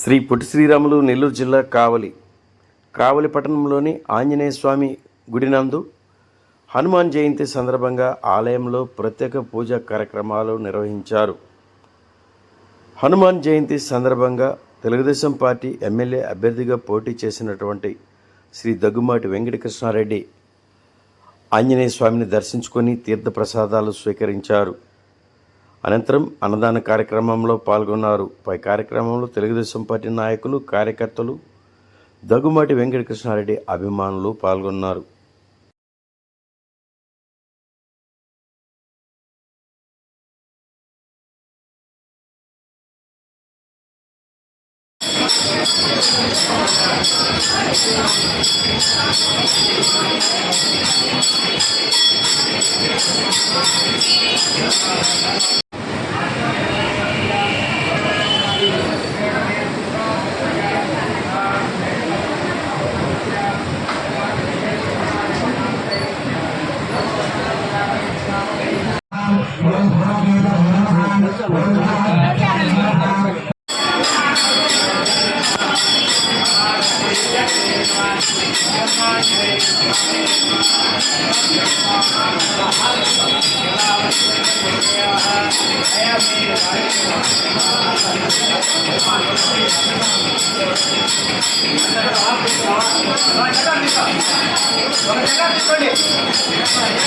శ్రీ పొట్టి శ్రీరాములు నెల్లూరు జిల్లా కావలి కావలి పట్టణంలోని ఆంజనేయ స్వామి గుడినందు హనుమాన్ జయంతి సందర్భంగా ఆలయంలో ప్రత్యేక పూజా కార్యక్రమాలు నిర్వహించారు. హనుమాన్ జయంతి సందర్భంగా తెలుగుదేశం పార్టీ ఎమ్మెల్యే అభ్యర్థిగా పోటీ చేసినటువంటి శ్రీ దగ్గుమాటి వెంకటకృష్ణారెడ్డి ఆంజనేయ స్వామిని దర్శించుకొని తీర్థప్రసాదాలు స్వీకరించారు. అనంతరం అన్నదాన కార్యక్రమంలో పాల్గొన్నారు. పై కార్యక్రమంలో తెలుగుదేశం పార్టీ నాయకులు కార్యకర్తలు దగ్గుమాటి వెంకటకృష్ణారెడ్డి అభిమానులు పాల్గొన్నారు.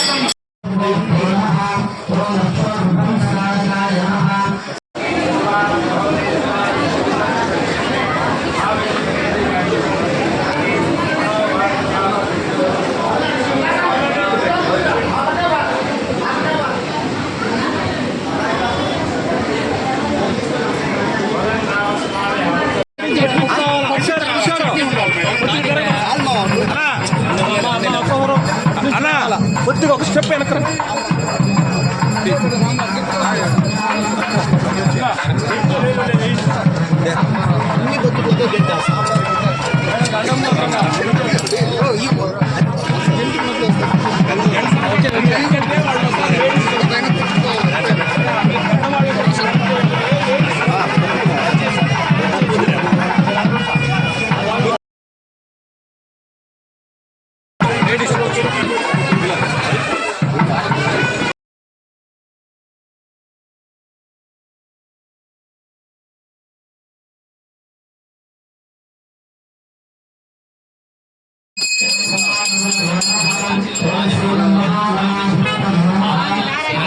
అన్నా ஆ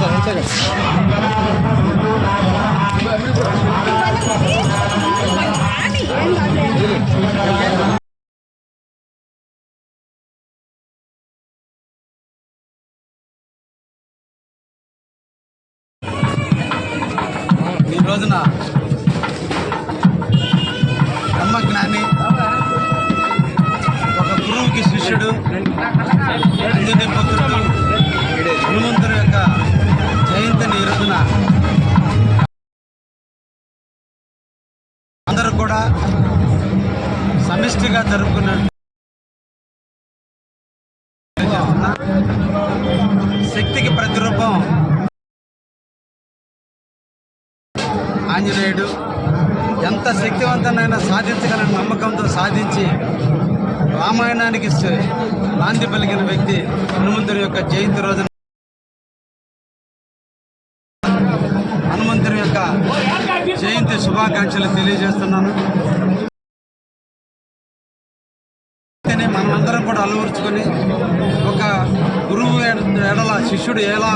సార్ సార్ సార్ ఈ రోజున బ్రహ్మజ్ఞాని ఒక గురువుకి శిష్యుడు అందుని పుత్రుడు అందరూ కూడా సమిష్టిగా జరుపుకున్న శక్తికి ప్రతిరూపం ఆంజనేయుడు ఎంత శక్తివంతనైనా సాధించగల నమ్మకంతో సాధించి రామాయణానికి స- నాంది పలికిన వ్యక్తి హనుమంతుడి యొక్క జయంతి రోజున జయంతి శుభాకాంక్షలు తెలియజేస్తున్నాను. మనమందరం కూడా అలవరుచుకొని ఒక గురువు ఎడల శిష్యుడు ఎలా